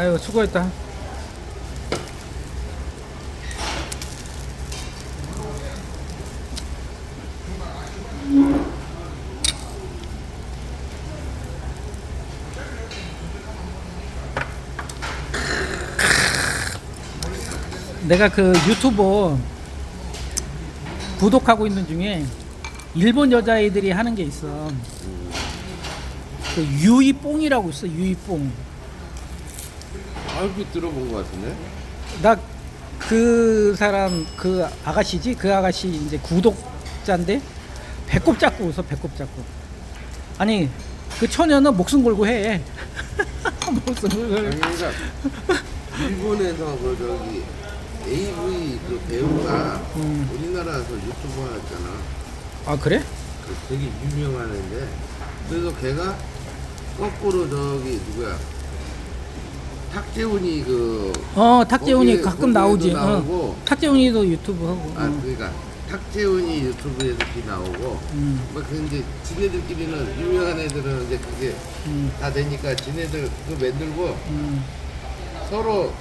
아유 수고했다. 내가 그 유튜버 구독하고 있는 중에 일본 여자애들이 하는 게 있어. 그 유이뽕이라고 있어. 유이뽕. 얼핏 들어본 것 같은데? 나 그 사람 그 아가씨지 그 아가씨 이제 구독자인데 배꼽 잡고 웃어 배꼽 잡고 아니 그 처녀는 목숨 걸고 해 목숨 걸고 그러니까 일본에서 그 저기 AV 그 배우가 음. 우리나라에서 유튜브 하였잖아. 아 그래? 그 되게 유명한 애인데 그래서 걔가 거꾸로 저기 누구야 탁재훈이 그 어 탁재훈이 거기에- 가끔 거기에도 나오지 나오고 어. 탁재훈이도 유튜브 하고 아 어. 그러니까 탁재훈이 유튜브에서 이 나오고 음, 막그 이제 지네들끼리는 유명한 애들은 이제 그게 음, 다 되니까 지네들 그 만들고 음. 서로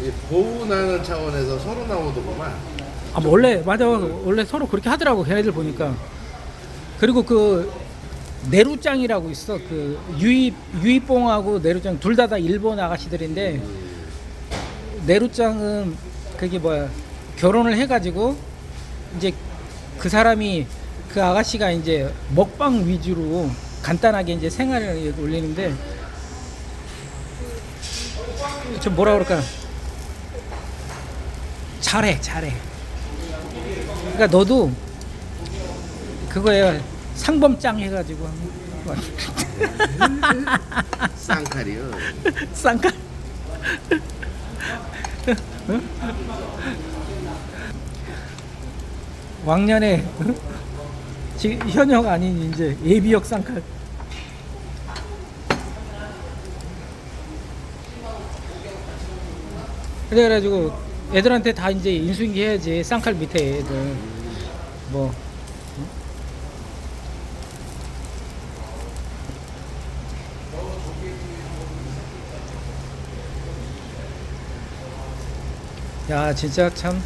이 보호하는 차원에서 서로 나오더구만. 아 뭐 원래 맞아 원래 서로 그렇게 하더라고 걔네들 보니까 그리고 그 내루짱이라고 있어. 그 유이 유이뽕하고 내루짱 둘 다 다 일본 아가씨들인데 내루짱은 그게 뭐야? 결혼을 해가지고 이제 그 사람이 그 아가씨가 이제 먹방 위주로 간단하게 이제 생활을 올리는데 저 뭐라 그럴까? 잘해 잘해. 그러니까 너도 그거에 상범짱 해가지고. 쌍칼이요. 쌍가 왕년에 지금 현역 아닌 이제 예비역 쌍칼. 그래가지고 애들한테 다 이제 인수인계 해야지 쌍칼 밑에 애들. 뭐 야 진짜 참